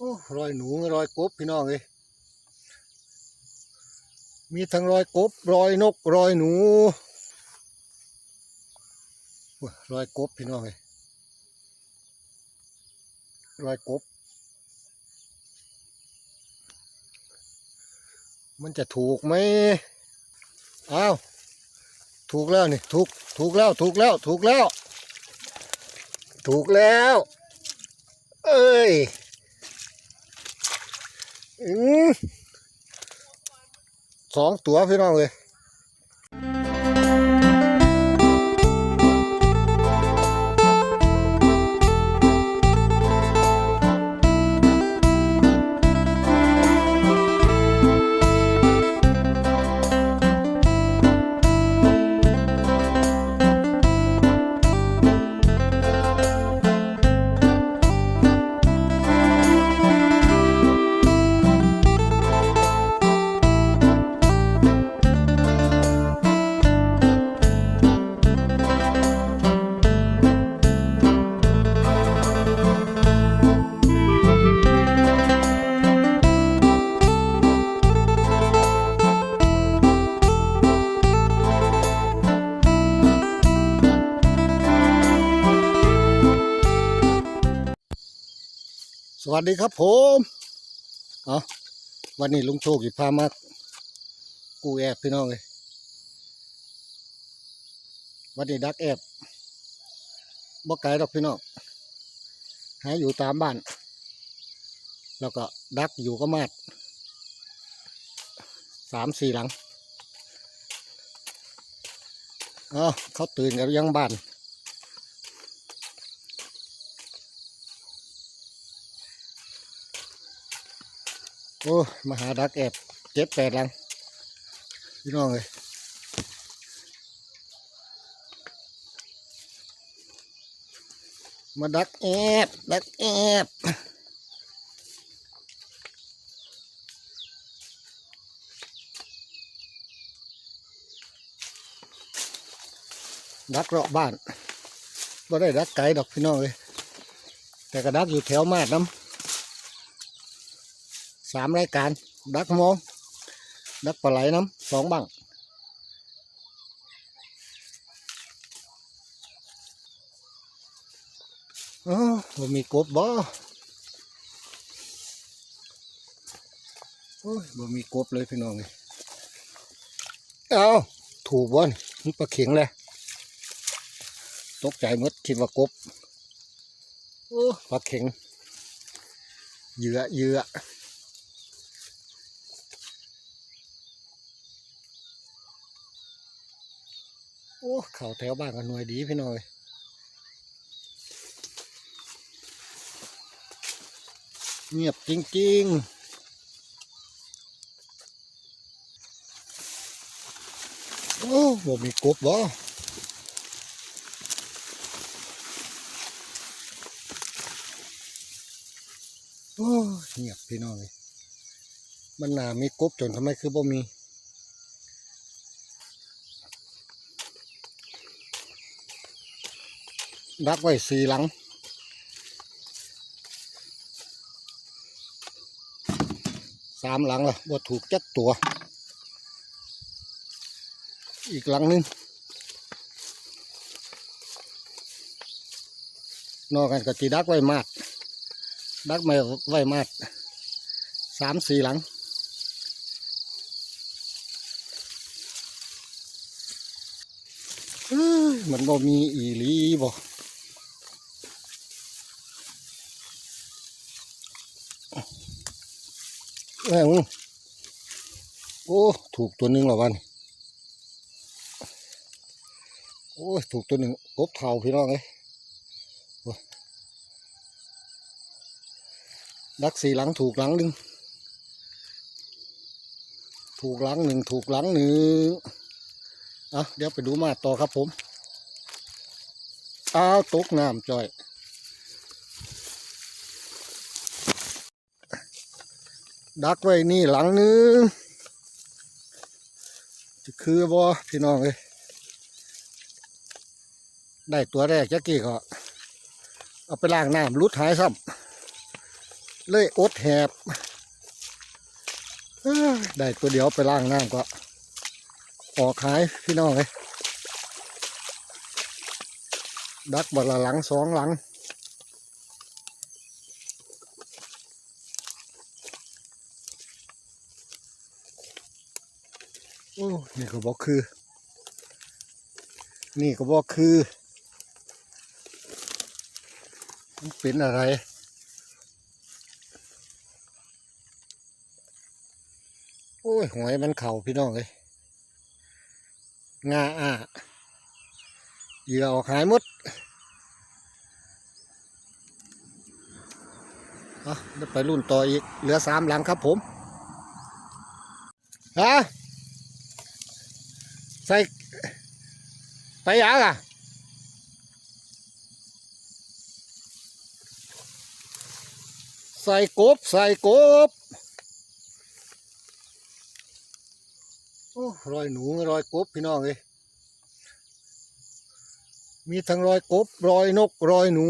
โอ้รอยหนูรอยกบพี่น้องเลยมีทั้งรอยกบรอยนกรอยหนูรอยกบพี่น้องเลยรอยกบ มันจะถูกไหมอ้าวถูกแล้วนี่ถูกถูกแล้วถูกแล้วถูกแล้ว ถูกแล้ว เอ้ย สองตัวพี่น้องเลย วัสดีครับผมเอาวันนี้ลุงโชคสิพามา กูแอบพี่น้องเลยวันนี้ดักแอบบ่ไกลดอกพี่น้องหาอยู่ตามบ้าน แล้วก็ดักอยู่ก็มาดสามสี่หลัง เอาเขาตื่นกันยังบ้าน โอ้มาหาดักแอบเจ็ดแปดลังพี่น้องเลยมาดักแอบดักแอบดักเลาะบ้านบ่ได้ดักไก่ดอกพี่น้องเลยแต่ก็ดักอยู่แถวมาดน้ำ สามรายการ ดักมองดักปลาไหลน้ำสองบังอ๋อบ่มีกบบ่โอ้ยบ่มีกบเลยพี่น้องเลยเอาถูกบ่นมันปลาเข็งเลยตกใจมดคิดว่ากบโอ้ปลาเข็งเหยื่อเหยื่อ โอ้เข่าแถวบ้านกันหน่วยดีพี่น้อยเงียบจริงๆโอ้บ่มีกบบ่โอ้เงียบพี่น้อยมันนามีกบจนทำไมคือบ่มี ดักไว้สี่หลัง สามหลังละว่าถูกจัดตัว อีกหลังนึงนอกกันก็จีดักไว้มาดดักไม่ไว้มาดสามสี่หลังเอ้ยมันบ่มีอีหลีบ่ แม่งโอ้ถูกตัวหนึ่งเหรอวันโอ้ถูกตัวหนึ่งกบเท่าพี่น้องเลยดักสี่หลังถูกหลังหนึ่งถูกหลังหนึ่งถูกหลังหนึ่งอะเดี๋ยวไปดูมาต่อครับผมอ้าวตกน้ำจ่อย ดักไว้นี่หลังนึงจะคือบ่พี่น้องเลยได้ตัวแรกจักกี้ก็เอาไปล้างน้ำรุดหายซ้เลยอดแหบได้ตัวเดียวไปล้างน้ำก็ออกขายพี่น้องเลยดักบัละหลังสองหลัง โอ้นี่ก็บอกคือ นี่ก็บอกคือ มันเป็นอะไรโอ้ยหอยมันเข่าพี่น้องเลยงาอะเหยื่อออกหายหมดเอาเดี๋ยวไปรุ่นต่ออีก เหลือสามหลังครับผมฮะ ใส่ไปยังอะใส่กบใส่กบโอ้รอยหนูรอยกบพี่น้องเลยมีทั้งรอยกบรอยนกรอยหนู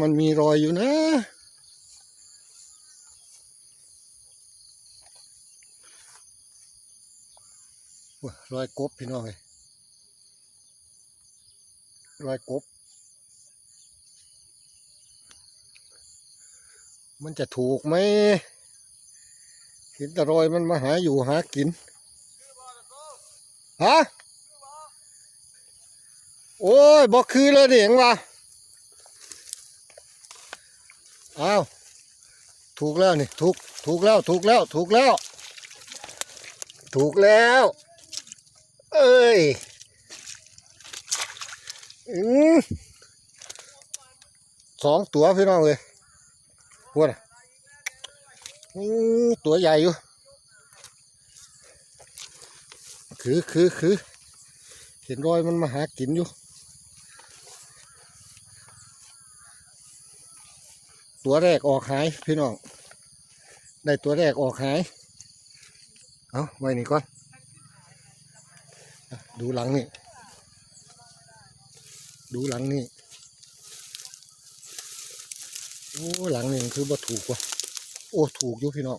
มันมีรอยอยู่นะ รอยกบพี่น้องเลยรอยกบ มันจะถูกไหมเห็นแต่รอยมันมาหาอยู่หากินฮะโอ้ยบอกคือเลยเดียงวะอ้าวถูกแล้วนี่ถูกถูกแล้วถูกแล้วถูกแล้ว ถูกแล้ว อ้ยอืมสองตัวพี่น้องเลยพวน่ะอืมตัวใหญ่อยู่คือคือคือเห็นรอยมันมาหากินอยู่ ตัวแรกออกหายพี่น้อง ได้ตัวแรกออกหาย เอาไว้นี่ก่อน ดูหลังนี่ ดูหลังนี่โอ้หลังนี่คือบ่ถูกว่ะโอ้ถูกอยู่พี่น้อง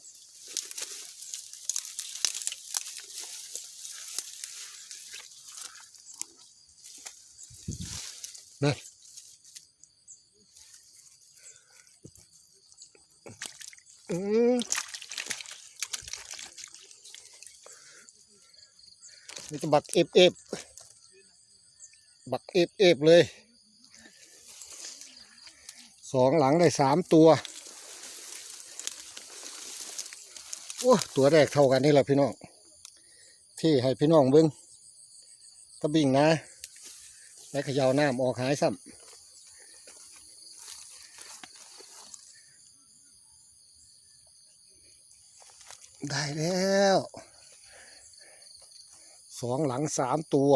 นั่นอืม นี่จะบักเอฟเอฟบักเอฟเอฟเลยสองหลังได้สามตัวโอ้ตัวแรกเท่ากันนี่แหละพี่น้อง ที่ให้พี่น้องเบิ้งตะบิ่งนะและเขย่าน้ำออกหายซ้ำได้แล้ว สองหลังสามตัว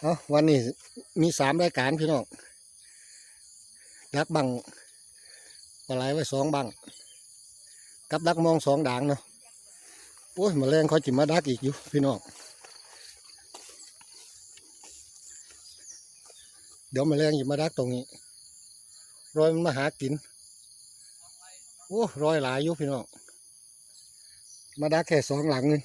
เอาวันนี้มีสามรายการพี่น้องดักบังปลาไหลไว้สองบังกับดักมองสองด่างเนาะโอ้ยมาแรงเขาจิมาดักอีกอยู่พี่น้องเดี๋ยวมาแมลงอยู่มาดักตรงนี้ รอยมันมาหากิน โอ้รอยหลายอยู่พี่น้องมาดักแค่สองหลังนึง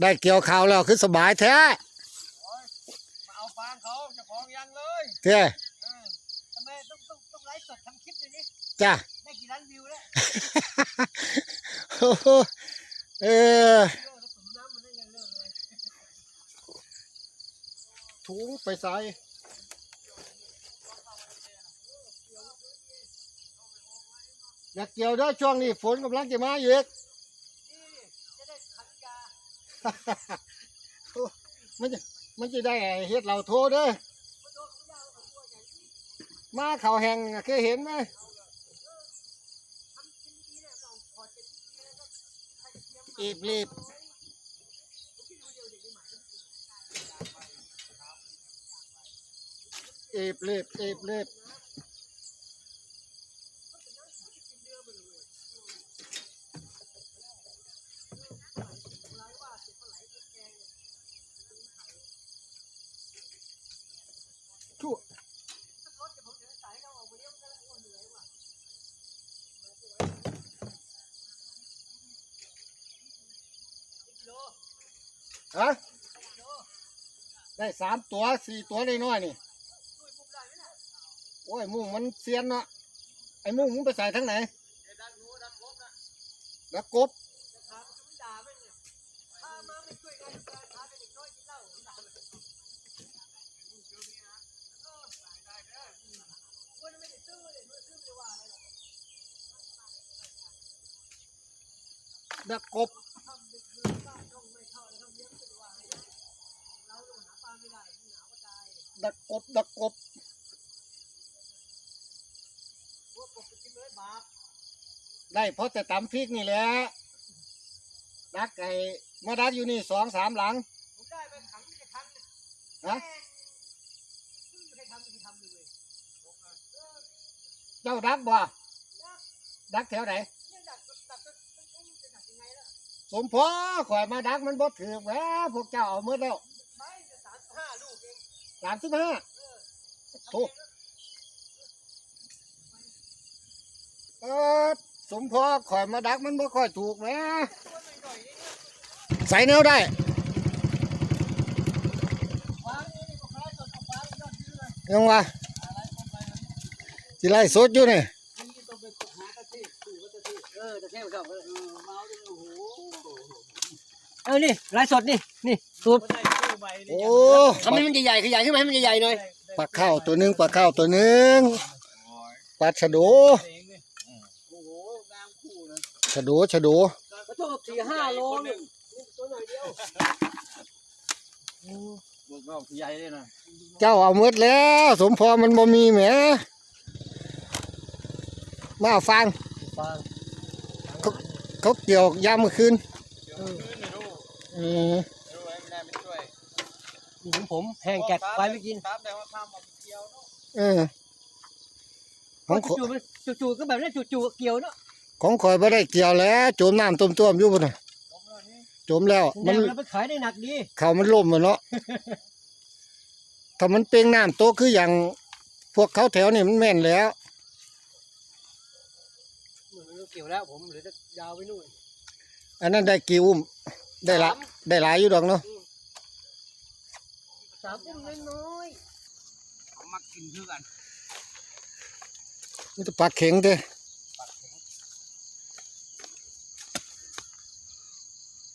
ได้เกี่ยวข้าวแล้วคือสบายแท้มาเอาฟางเขาเจะของยังเลยเท้เออทำไมต้องต้องต้องไลฟ์สดทำคลิปเลยนี่จ้าได้กี่ล้านวิวแล้วโอ้โหเออเลิกแล้วผมน้ำมันได้ยังเลิกเลยถุงไปใส่อยากเกี่ยวเด้วยช่วงนี้ฝนกำลังจะมาอยู่เอก มันมันจะได้เฮ็ดเราโทษเด้อมาเขาแหงเคยเห็นไหมอีบรีบอีบรีบอีบรีบ ฮะได้สามตัวสี่ตัวน้อยนี่โอ้ยมุ้งมันเซียนเนาะไอ้มุ้งมึงไปใส่ทั้งไหนดักกบนะแล้วกบถามคุณด่าไปเนี่ยถ้ามาไม่ช่วยกันการพาเด็กน้อยกินเหล้าด่ามันได้เด้อวันไม่ได้ซื้อเลยไม่ซื้อไม่ว่าอะไรหรอกแล้วกบ กกบดักกบพวกกบไปกินเลยบาปได้เพราะแต่ตำพริกนี่แหละดักไก่มาดักอยู่นี่สองสามหลังผมได้ไปขังที่จะทันเลยฮะไม่ได้ทำไม่ได้ทำเลยเจ้าดักบ่ดักแถวไหนเนี่ยดักดักก็ต้องจะดักยังไงล่ะสมพอข่อยมาดักมันบ่ถือแหวะพวกเจ้าเอาหมดแล้ว ไม่จะสามสิบห้าลูกเอง สามสิบห้าโอ้เออสมพอข่อยมาดักมันบ่ค่อยถูกแหวะตัวหน่อยๆนี่ใส่แนวได้วางนี่นี่ก็คล้ายกับเอาปลาไปยอดซื้อเลยยังวะอะไรคนไปเลยสิไล่สดอยู่นี่นี่ต้องไปหาตะเทพสู่ตะเทพเออตะเทพครับเออเมาจนโอ้โหเออนี่ลายสดนี่นี่สูบคนได้คู่ ใหม่นี่โอ้ ทำให้มันใหญ่ๆขยายขึ้นมาให้มันใหญ่ๆหน่อย ปลาข้าวตัวหนึงปลาข้าวตัวหนึงปลาชะโดเองนี่โอ้โหงามคู่นะชะโดชะโดก็ต้องสี่ห้าโลนึงนี่ตัวหน่อยเดียวบวกรอบใหญ่เลยนะเจ้าเอาหมดแล้ว สมพรมันบ่มีแหมมาเอาฟังฟางเขาเกี่ยวยามเมื่อคืนเดี๋ยวคืนนี่ดูอืม ดูไว้ไม่ได้ไม่ช่วย นี่ของผมแห้งแกะไฟไม่กินตามแต่ว่าทำมันเกี่ยวเนาะเออ ของขจู่ๆมันจู่ๆก็แบบนี้จู่ๆเกี่ยวเนาะของข่อยบ่ได้เกี่ยวแล้วโจมน้ำต้มๆอยู่พุ่นน่ะผมว่านี่โจมแล้วแดมันงแล้วไปขายได้หนักดีเขามันล่มแล้วเนาะ ถ้ามันเปรียงน้ำโตะคืออย่างพวกเขาแถวนี่มันแม่นแล้ว มันเกี่ยวแล้วผมเหลือจะยาวไปนู่นอันนั้นได้กี่อุ้ม ได้ละได้หลายอยู่ดอกเนาะ สามอุ้มน้อยเขามากินคือกันมันจะปลาเข็งเด้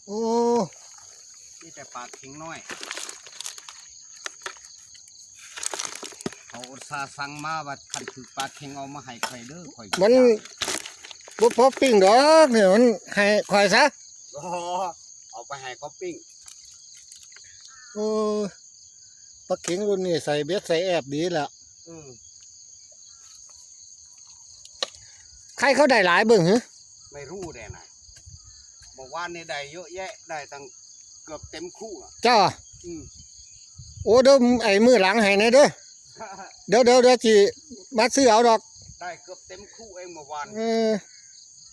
โอ้นี่แต่ปลาเข็งน้อยเขาอุตส่าห์สั่งมาว่าคันถือปลาเข็งเอามาให้ข่อยเด้อข่อยมันบ่พอปิ้งดอกเนี่ยมันให้ข่อยซะอ๋อเอาไปให้เขาปิ้งโอ้ ปลาเข็งรุ่นนี้ใส่เบ็ดใส่แอบดีแหละอืมใครเขาได้หลายเบิ่งหึไม่รู้แน่ไหนเมื่อวานนี่ได้เยอะแยะได้ตั้งเกือบเต็มคู่อะเจ้าอืมโอ้เดี๋ยวไอ้มือหลังให้แน่เด้อเดี๋ยวเดี๋ยวเดี๋ยวสิมาซื้อเอาดอก ได้เกือบเต็มคู่เองเมื่อวานเออ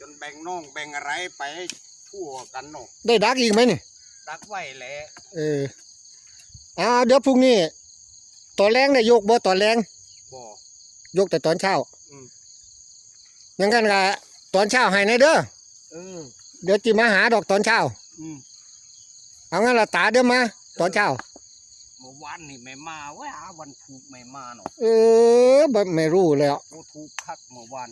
จนแบ่งน่องแบ่งอะไรไปให้ทั่วกันเนาะได้ดักอีกไหมนี่ดักไว้แหละเออ อ่าเดี๋ยวพรุ่งนี้ตอนแรงได้ยกบ่ตอนแรงบ่ ยกแต่ตอนเช้าอืม ยังกันกะตอนเช้าให้ในเด้อเออ เดี๋ยวจิมาหาดอกตอนเช้า อืมเอางั้นละตาเดี๋ยวมา ตอนเช้า เมื่อวานนี่ไม่มาเว้ยหาวันถูกไม่มาเนาะเออบ่ไม่รู้แล้วโอ้ถูกคักเมื่อวาน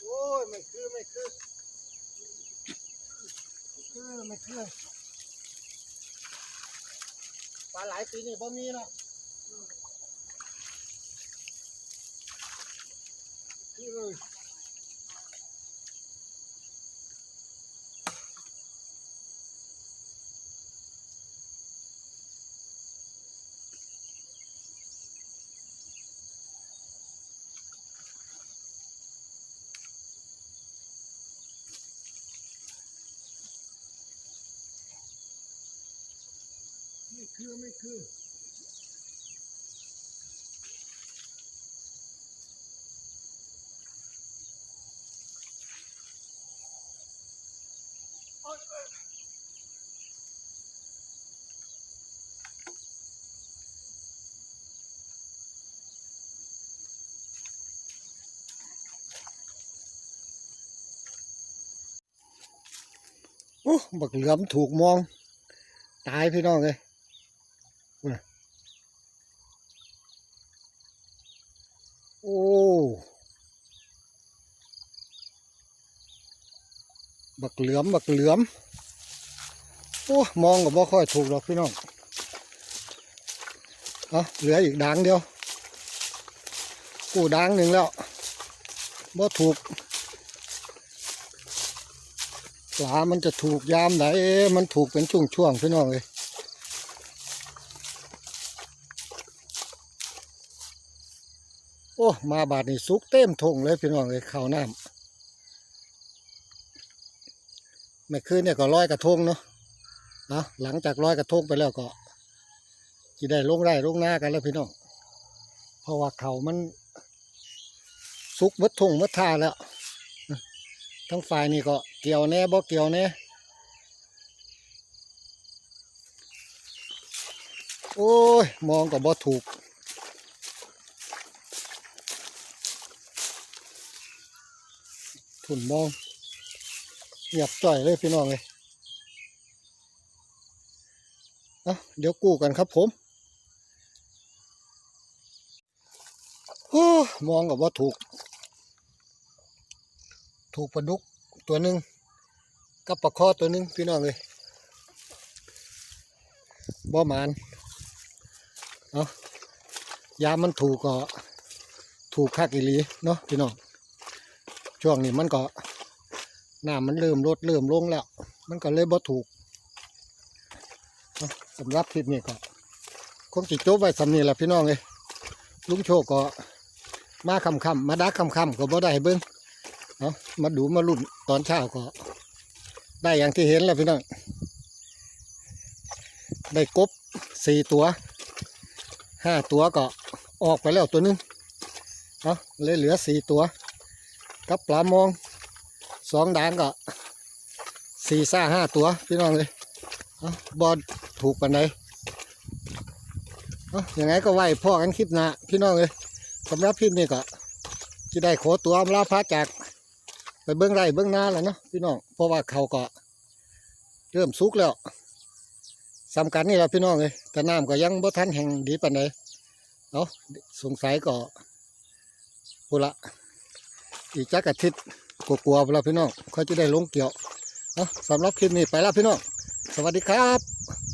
โอ้ยไม่คือไม่คือไม่คือไม่คือ ปลาหลายปีนี่บ่มีเนาะคือคือเลย ไม่คือไม่คือโอ้บักเหลือมถูกมอง ตายพี่น้องเลยอุ๊ยน่ะโอ้ บักเหลือมบักเหลือมโอ้มองก็บ่ค่อยถูกหรอกพี่น้องเอาเหลืออีกดังเดียวกูดังหนึ่งแล้วบ่ถูกปลามันจะถูกยามไหนมันถูกเป็นช่วงๆพี่น้องเลยโอ้มาบาดนี่สุกเต็มทงเลยพี่น้องเลยข้าวน้ำ เมื่อคืนเนี่ยก็ร้อยกระทงเนาะนะหลังจากร้อยกระทงไปแล้วก็จะได้ลงได้ลงหน้ากันแล้วพี่น้องเพราะว่าเขามันสุกมัดทงมัดท่าแล้ว ทั้งฝ่ายนี่ก็เกี่ยวแน่บ่เกี่ยวแน่โอ้ย มองก็บ่ถูก ถุนมอง เงียบจ่อยเลยพี่น้องเลยเอะเดี๋ยวกู้กันครับผมโอ้มองก็บ่ถูก ถูกปลาดุกตัวหนึ่งกับปลาคอตัวหนึ่งพี่น้องเลยบ่มานเอายามมันถูกก็ถูกคักอีหลีเนาะพี่น้องช่วงนี้มันก็ น้ำมันเริ่มลดเริ่มลงแล้ว มันก็เลยบ่ถูกสำหรับคลิปนี้ก็คงจิจบไว้สำนีแหละพี่น้องเลยลุงโชคก็มาคำคำมาดักคำคำก็บ่ได้เบิ้งเอามาดูมาลุ่นตอนเช้าก็ ได้อย่างที่เห็นแล้วพี่น้องได้กบสี่ตัวห้าตัวก็ออกไปแล้วตัวหนึงเอาเลยเหลือสี่ตัว กับปลามอง สองด่างก็สี่ซ่าห้าตัวพี่น้องเลยเอาบอลถูกปันไหนเออย่างไงก็ไหวพ่อกันคลิปหน้าพี่น้องเลยสำหรับคลิปนี้ก็ที่ได้ขอตัวอำลาพระจาก ไปเบิ้องไรเบิ้องหน้าแล้วเนาะพี่น้องเพราะว่าเขาก็เริ่มสุกแล้วสำคัญนี่แหละพี่น้องเลยแต่น้ำก็ยังบ่ทันแห่งดีปานใดเอาสงสัยก็ปุละอีกจักอาทิตย์ กลัวๆไปแล้วพี่น้องเขาจะได้ลงเกี่ยวเอาสำหรับคลิปนี้ไปแล้วพี่น้อง สวัสดีครับ